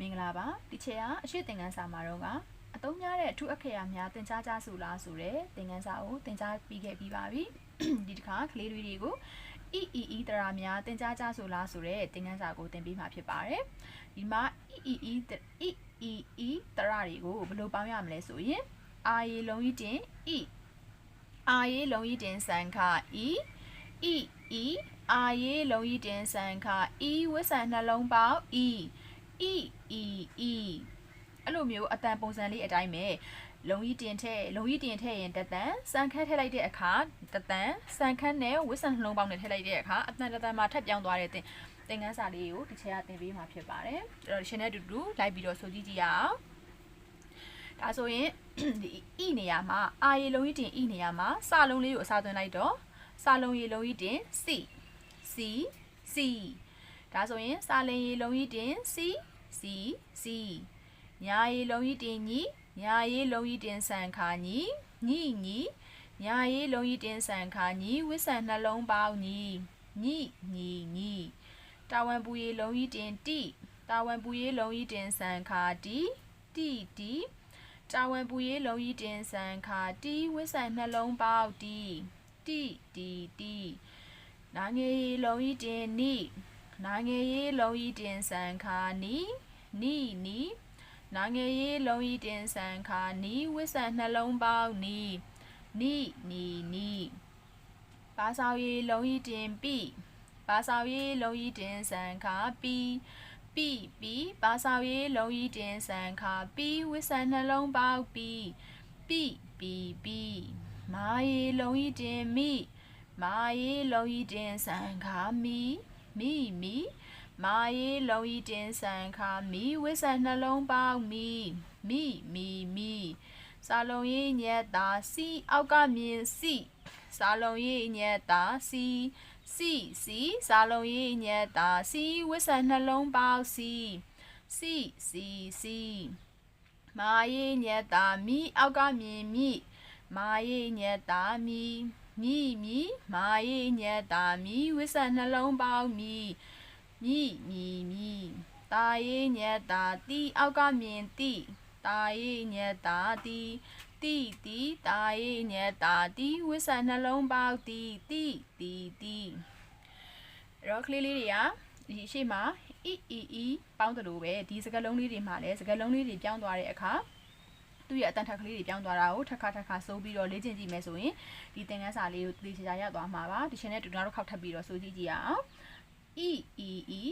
မင်္ဂလာပါဒီချက်ကအရှိသင်ခန်းစာမှာတော့ကအသုံးများတဲ့အထူးအခရာများသင်ကြားကြဆိုလားဆိုတဲ့သင်ခန်းစာကိုသင်ကြားပြီးခဲ့ပြီးပါပြီဒီတစ်ခါကလေးတွေကို EEE တရာများသင်ကြားကြဆိုလားဆိုတဲ့သင်ခန်းစာကိုသင်ပေးမှာဖြစ်ပါတယ်ဒီမှာ EEE EEE တရာတွေကိုဘယ်လိုပေါင်းရမလဲဆိုရင် R ရေလုံးကြီးတင် E R ရေလုံးကြီးတင်စံခ E E E R ရေလုံးကြီးတင်စံခ E ဝစ်ဆန်နှလုံးပေါင်း E E E E အဲ့လိုမျိုးအတန်ပုံစံလေးအတိုင်းပဲလုံကြီးတင်ထည့်လုံကြီးတင်ထည့်ရင်တတန်စံခန်းထည့်လိုက်တဲ့အခါတတန်စံခန်းနဲ့ဝစ်ဆန်နှလုံးပေါင်းနဲ့ထည့်လိုက်တဲ့အခါအတန်တတန်မှာထပ်ပြောင်းသွားတဲ့တင်သင်ခန်းစာလေးကိုဒီချက်ကသင်ပေးမှာဖြစ်ပါတယ်အဲ့တော့ဒီရှင်နဲ့အတူတူလိုက်ပြီးတော့ဆိုကြည့်ကြည့်ရအောင်ဒါဆိုရင်ဒီ e နေရာမှာအာရေလုံးကြီးတင် e နေရာမှာစာလုံးလေးကိုအစားသွင်းလိုက်တော့စာလုံးရေလုံးကြီးတင် c c c ဒါဆိုရင်စာလင်ရေလုံးကြီးတင် c c c ညာရေလုံးကြီးတင်ညီညာရေလုံးကြီးတင်ဆန်ခါညီညီညီညာရေလုံးကြီးတင်ဆန်ခါညီဝစ်ဆန်နှလုံးပေါင်းညီညီညီညီတာဝန်ပူရေလုံးကြီးတင်တိတာဝန်ပူရေလုံးကြီးတင်ဆန်ခါတီတိတိတာဝန်ပူရေလုံးကြီးတင်ဆန်ခါတီဝစ်ဆန်နှလုံးပေါင်းတီတိတိတိနာငယ်ရေလုံးကြီးတင်နိ နာငယ်ရေလုံးကြီးတင်ဆန်ခါနီနီနီနာငယ်ရေးလုံးဤတင်ဆန်ခါနီဝစ်ဆန်နှလုံးပေါင်းနီနီနီနီပါဆောင်ရေးလုံးဤတင်ပိပါဆောင်ရေးလုံးဤတင်ဆန်ခါပီပိပိပါဆောင်ရေးလုံးဤတင်ဆန်ခါပီဝစ်ဆန်နှလုံးပေါင်းပီပိပိပိမာရေးလုံးဤတင်မိမာရေးလုံးဤတင်ဆန်ခါမီ မိမိမာရေးလုံးဤတင်ဆန်ခါမီဝစ်ဆန်နှလုံးပေါင်းမီမိမိမိစာလုံးရေးညက်တာစီအောက်ကမြင်စီစာလုံးရေးညက်တာစီစီစီစာလုံးရေးညက်တာစီဝစ်ဆန်နှလုံးပေါင်းစီစီစီစီမာရေးညက်တာမီအောက်ကမြင်မိမာရေးညက်တာမီ မိမိမာရေးညက်တာမီဝစ်ဆန်နှလုံးပေါင်းမီမြည်မြည်မြည်တာရေးညက်တာတီအောက်ကမြင်တီတာရေးညက်တာတီတီတီတာရေးညက်တာတီဝိဆန်နှလုံးပေါက်တီတီတီတီအဲ့တော့ကလေးလေးတွေကဒီရှေ့မှာ e e e ပေါင်းတယ်လို့ပဲဒီစကားလုံးလေးတွေမှာလည်းစကားလုံးလေးတွေပြောင်းသွားတဲ့အခါ သူ့ရဲ့အတန်ထက်ကလေးတွေပြောင်းသွားတာကိုထက်ခါထက်ခါစိုးပြီးတော့လေ့ကျင့်ကြည့်မယ်ဆိုရင်ဒီသင်ခန်းစာလေးကိုသိချာချာရသွားမှာပါဒီရှင်နဲ့တူနာတို့ခောက်ထပ်ပြီးတော့စိုးကြည့်ကြည့်ရအောင် E E E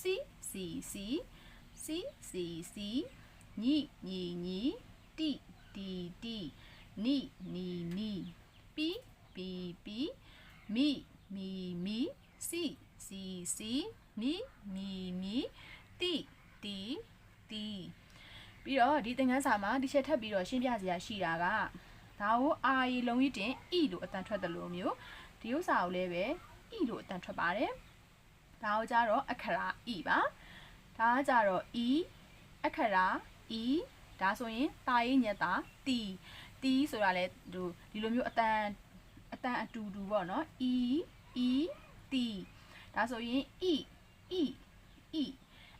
C C C C C C ညိညိညိတိတိတိနိနိနိပီပီပီမိမိမိစီစီစီမိမိမိတိတိတိ ပြီးတော့ဒီသင်ခန်းစာမှာဒီချက်ထပ်ပြီးတော့ရှင်းပြစရာရှိတာကဒါကိုအာရီလုံးကြီးတင် E လို့အတန်ထွက်တယ်လို့မျိုးဒီဥစ္စာကိုလည်းပဲ E လို့အတန်ထွက်ပါတယ်ဒါကိုကြတော့အခရာ e ပါဒါကကြတော့ e အခရာ e ဒါဆိုရင်တာရေးညက်တာ t t ဆိုတာလဲဒီဒီလိုမျိုးအတန်အတန်အတူတူပေါ့နော် e e t ဒါဆိုရင် e e e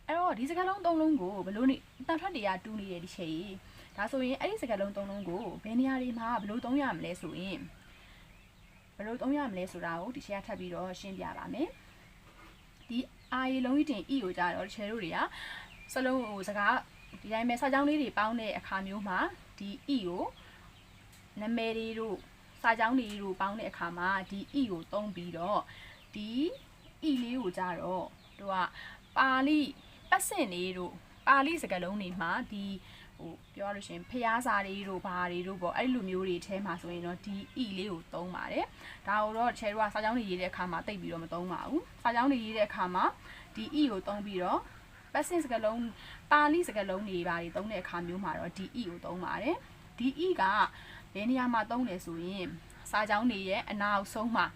အဲ့တော့ဒီစကားလုံးသုံးလုံးကိုဘယ်လိုနေအတန်ထွက်တွေကတူးနေတယ်ဒီချက်ကြီးဒါဆိုရင်အဲ့ဒီစကားလုံးသုံးလုံးကိုဘယ်နေရာတွေမှာဘယ်လိုသုံးရမလဲဆိုရင်ဘယ်လိုသုံးရမလဲဆိုတာကိုဒီချက်ကထပ်ပြီးတော့ရှင်းပြပါမယ်ဒီအာရီလုံးကြီးတင် e ကိုကြတော့ချယ်တို့တွေကစလုံးဟိုစကားဒီတိုင်းပဲစာကြောင်းလေးတွေပေါင်းတဲ့အခါမျိုးမှာဒီ e ကိုနာမည်တွေတို့စာကြောင်းတွေတို့ပေါင်းတဲ့အခါမှာဒီ e ကိုသုံးပြီးတော့ဒီ e လေးကိုကြတော့သူကပါဠိ ပတ်စင်တွေတို့ပါဠိစကားလုံးတွေမှာဒီဟိုပြောရလို့ရှိရင်ဖျားစာတွေတို့ဘာတွေတို့ပေါ့အဲ့လိုမျိုးတွေထဲမှာဆိုရင်တော့ဒီ e လေးကိုသုံးပါတယ်ဒါကိုတော့ချဲတို့ကစာကြောင်းတွေရေးတဲ့အခါမှာတိတ်ပြီးတော့မသုံးပါဘူးစာကြောင်းတွေရေးတဲ့အခါမှာဒီ e ကိုသုံးပြီးတော့ passive စကားလုံးပါဠိစကားလုံးတွေပါတွေသုံးတဲ့အခါမျိုးမှာတော့ဒီ e ကိုသုံးပါတယ်ဒီ e ကဘယ်နေရာမှာသုံးလဲဆိုရင်စာကြောင်းတွေရဲ့အနောက်ဆုံးမှာ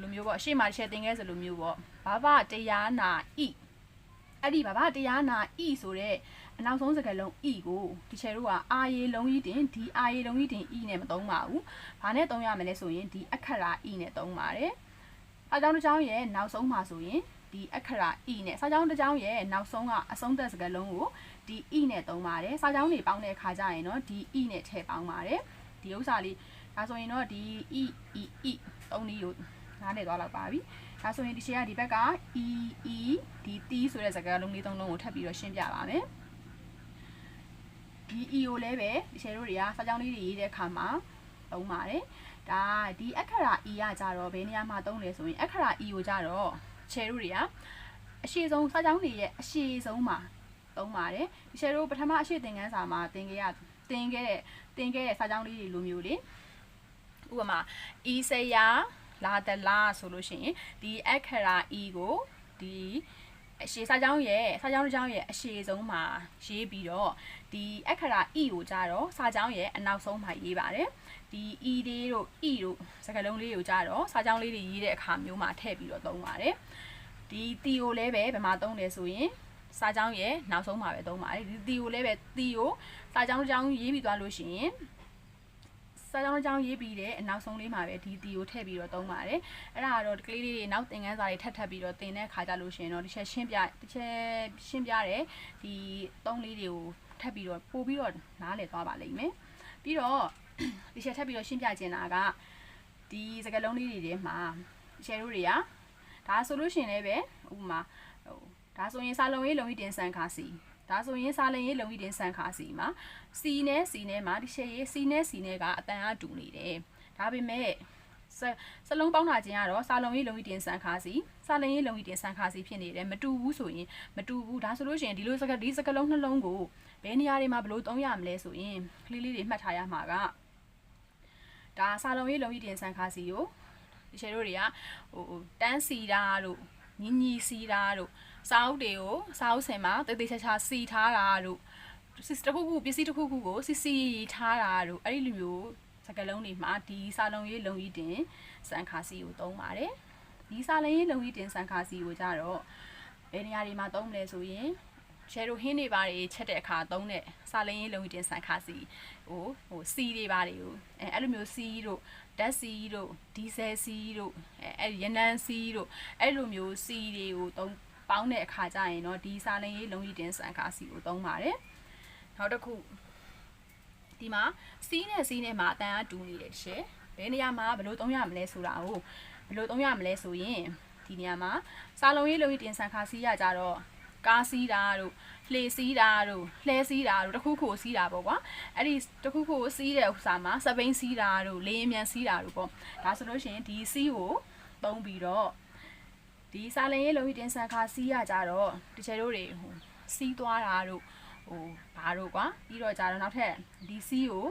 လိုမျိုးပေါ့အရှိမတစ်ချက်သင်ခဲ့စလိုမျိုးပေါ့ဘာဘတရားနာ e အဲ့ဒီဘာဘတရားနာ e ဆိုတဲ့အနောက်ဆုံးစကားလုံး e ကိုဒီချယ်တို့ကအာရေလုံးကြီးတင်ဒီအာရေလုံးကြီးတင် e နဲ့မသုံးပါဘူး။ဘာနဲ့သုံးရမလဲဆိုရင်ဒီအခရာ e နဲ့သုံးပါတယ်။အဲကြောင့်တစ်ကြောင်းရဲ့နောက်ဆုံးမှာဆိုရင်ဒီအခရာ e နဲ့စာကြောင်းတစ်ကြောင်းရဲ့နောက်ဆုံးကအဆုံးသက်စကားလုံးကိုဒီ e နဲ့သုံးပါတယ်စာကြောင်းတွေပေါင်းတဲ့အခါကျရင်တော့ဒီ e နဲ့ထည့်ပေါင်းပါတယ်ဒီဥစ္စာလေးဒါဆိုရင်တော့ဒီ e e e သုံးနည်းကိုနားလည်သွားတော့ပါပြီ ဒါဆိုရင်ဒီရှေ့ကဒီဘက်က e e ဒီ t ဆိုတဲ့စကားလုံးလေးသုံးလုံးကိုထပ်ပြီးတော့ရှင်းပြပါမယ်ဒီ e ကိုလည်းပဲဒီရှယ်တို့တွေကစာကြောင်းလေးတွေရေးတဲ့အခါမှာသုံးပါတယ်ဒါဒီအခရာ e ကကြတော့ဘယ်နေရာမှာသုံးလဲဆိုရင်အခရာ e ကိုကြတော့ချယ်တို့တွေကအရှိဆုံးစာကြောင်းတွေရဲ့အရှိဆုံးမှာသုံးပါတယ်ဒီချယ်တို့ပထမအရှိသင်ခန်းစာမှာသင်ခဲ့ရသင်ခဲ့တဲ့သင်ခဲ့တဲ့စာကြောင်းလေးတွေလိုမျိုးလေဥပမာ e ဆရာ လာတလားဆိုလို့ရှိရင်ဒီအခရာ e ကိုဒီအရှိစာကြောင်းရဲ့စာကြောင်းတစ်ကြောင်းရဲ့အရှိဆုံးမှာရေးပြီးတော့ဒီအခရာ e ကိုကြတော့စာကြောင်းရဲ့အနောက်ဆုံးမှာရေးပါတယ်ဒီ e လေးတို့ e တို့စကားလုံးလေးကိုကြတော့စာကြောင်းလေးတွေရေးတဲ့အခါမျိုးမှာထည့်ပြီးတော့သုံးပါတယ်ဒီ t ကိုလည်းပဲဘယ်မှာသုံးလဲဆိုရင်စာကြောင်းရဲ့နောက်ဆုံးမှာပဲသုံးပါတယ်ဒီ t ကိုလည်းပဲ t ကိုစာကြောင်းတစ်ကြောင်းရေးပြီးသွားလို့ရှိရင် စာကြောင်းတစ်ကြောင်းရေးပြီးတဲ့အနောက်ဆုံးလေးမှာပဲဒီ t ကိုထည့်ပြီးတော့သုံးပါတယ်အဲ့ဒါကတော့ဒီကလေးလေးတွေနောက်သင်ခန်းစာတွေထပ်ထပ်ပြီးတော့သင်တဲ့ခါကြလို့ရှိရင်တော့တစ်ချက်ရှင်းပြတစ်ချက်ရှင်းပြတယ်ဒီသုံးလေးတွေကိုထပ်ပြီးတော့ပို့ပြီးတော့နားလည်သွားပါလိမ့်မယ်ပြီးတော့ဒီချက်ထပ်ပြီးတော့ရှင်းပြချင်တာကဒီစကားလုံးလေးတွေထဲမှာရှယ်တို့တွေကဒါဆိုလို့ရှိရင်လည်းပဲဥပမာဟိုဒါဆိုရင်စာလုံးရေးလုံကြီးတင်ဆန်ခါစီ ဒါဆိုရင်စာလင်ရေးလုံကြီးတင်ဆန်ခါစီမှာစီနဲ့စီနဲ့မှာဒီရှယ်ရေးစီနဲ့စီနဲ့ကအတန်အတူနေတယ်ဒါပေမဲ့စစလုံးပေါင်းတာချင်းကတော့စာလုံးရေးလုံကြီးတင်ဆန်ခါစီစာလင်ရေးလုံကြီးတင်ဆန်ခါစီဖြစ်နေတယ်မတူဘူးဆိုရင်မတူဘူးဒါဆိုလို့ရှိရင်ဒီလိုစကားဒီစကားလုံးနှလုံးကိုဘယ်နေရာတွေမှာဘယ်လိုသုံးရမလဲဆိုရင်ကလေးလေးတွေမှတ်ထားရမှာကဒါစာလုံးရေးလုံကြီးတင်ဆန်ခါစီကိုဒီရှယ်တို့တွေကဟိုတန်းစီတာတို့ညီညီစီတာတို့ စာအုပ်တွေကိုစာအုပ်ဆင်မှာတိတ်တိတ်ချာချာစီထားတာတို့စစ်တစ်ခုခုပစ္စည်းတစ်ခုခုကိုစီစီထားတာတို့အဲ့ဒီလိုမျိုးစကလုံးတွေမှာဒီစာလုံးရေးလုံကြီးတင်စံခါစီကိုသုံးပါတယ်ဒီစာလုံးရေးလုံကြီးတင်စံခါစီကိုကြတော့ဘယ်နေရာတွေမှာသုံးမလဲဆိုရင်ရှယ်တို့ဟင်းတွေပါတွေချက်တဲ့အခါသုံးတဲ့စာလင်းရေးလုံကြီးတင်ဆန်ခါစီဟိုဟိုစီတွေပါတွေကိုအဲအဲ့လိုမျိုးစီတို့ဓာတ်စီတို့ဒီဇယ်စီတို့အဲအဲ့ရနန်းစီတို့အဲ့လိုမျိုးစီတွေကိုသုံး ပေါင်းတဲ့အခါကျရင်တော့ဒီစာလင်းရေးလုံကြီးတင်ဆန်ခါစီကိုသုံးပါတယ်နောက်တစ်ခုဒီမှာစီးနဲ့စီးနဲ့မှာအတန်အတူနေတယ်ရှယ်ဘယ်နေရာမှာဘယ်လိုသုံးရမလဲဆိုတာကိုဘယ်လိုသုံးရမလဲဆိုရင်ဒီနေရာမှာစာလုံးရေးလုံကြီးတင်ဆန်ခါစီးရကြတော့ကားစီးတာတို့လှေစီးတာတို့လှဲစီးတာတို့တခုခုစီးတာပေါ့ကွာအဲ့ဒီတခုခုစီးတဲ့ဥစ္စာမှာစပိန်စီးတာတို့လေအမြန်စီးတာတို့ပေါ့ဒါဆိုလို့ရှိရင်ဒီစီးကိုသုံးပြီးတော့ ဒီစာလင်ရေးလုံကြီးတင်ဆန်ခါစီးရကြတော့တချေတို့တွေဟိုစီးသွားတာတို့ဟိုဘာတို့ကွာပြီးတော့ကြတော့နောက်ထပ်ဒီစီးကို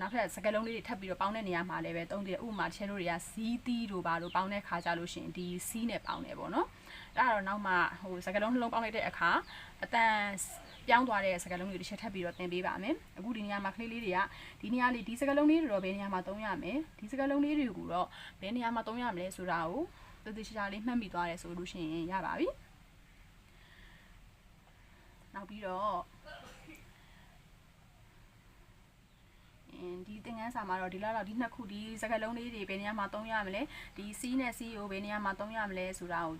နောက်ထပ်စကလုံးလေးတွေထပ်ပြီးတော့ပေါင်းတဲ့နေရာမှာလည်းပဲသုံးတယ်ဥပမာချဲတို့တွေကဇီးသီးတို့ဘာလို့ပေါင်းတဲ့ခါကြလို့ရှိရင်ဒီစီးနဲ့ပေါင်းတယ်ပေါ့နော်အဲ့ဒါတော့နောက်မှဟိုစကလုံးနှလုံးပေါင်းလိုက်တဲ့အခါအတန်ပြောင်းသွားတဲ့စကလုံးတွေတစ်ချက်ထပ်ပြီးတော့သင်ပေးပါမယ်အခုဒီနေရာမှာကလေးလေးတွေကဒီနေရာလေးဒီစကလုံးလေးတွေတော့ဘယ်နေရာမှာသုံးရမလဲဒီစကလုံးလေးတွေကိုတော့ဘယ်နေရာမှာသုံးရမလဲဆိုတာကို သေသေးချာချာလေးမှတ်မိသွားတယ်ဆိုလို့ရှိရင်ရပါပြီနောက်ပြီးတော့ဒီသင်ခန်းစာမှာတော့ဒီလောက်တော့ဒီနှစ်ခုဒီစကားလုံးလေးတွေဘယ်နေရာမှာသုံးရမလဲဒီ C နဲ့ C ကိုဘယ်နေရာမှာသုံးရမလဲဆိုတာကို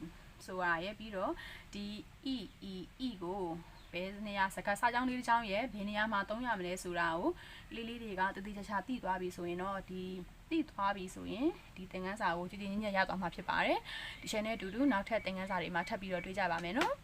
ဆိုရရဲ့ပြီးတော့ဒီ E E E ကို ဘယ်နေရာစကားစာကြောင်းလေးတစ်ချောင်းရဲ့ဘယ်နေရာမှာသုံးရမလဲဆိုတာကိုလေးလေးတွေကတတိချာချာသိသွားပြီဆိုရင်တော့ဒီသိသွားပြီဆိုရင်ဒီသင်ခန်းစာကိုကြည်ကြည်ညံ့ညံ့ရသွားမှာဖြစ်ပါတယ်ဒီ channel အတူတူနောက်ထပ်သင်ခန်းစာတွေမှာထပ်ပြီးတော့တွေ့ကြပါမယ်နော်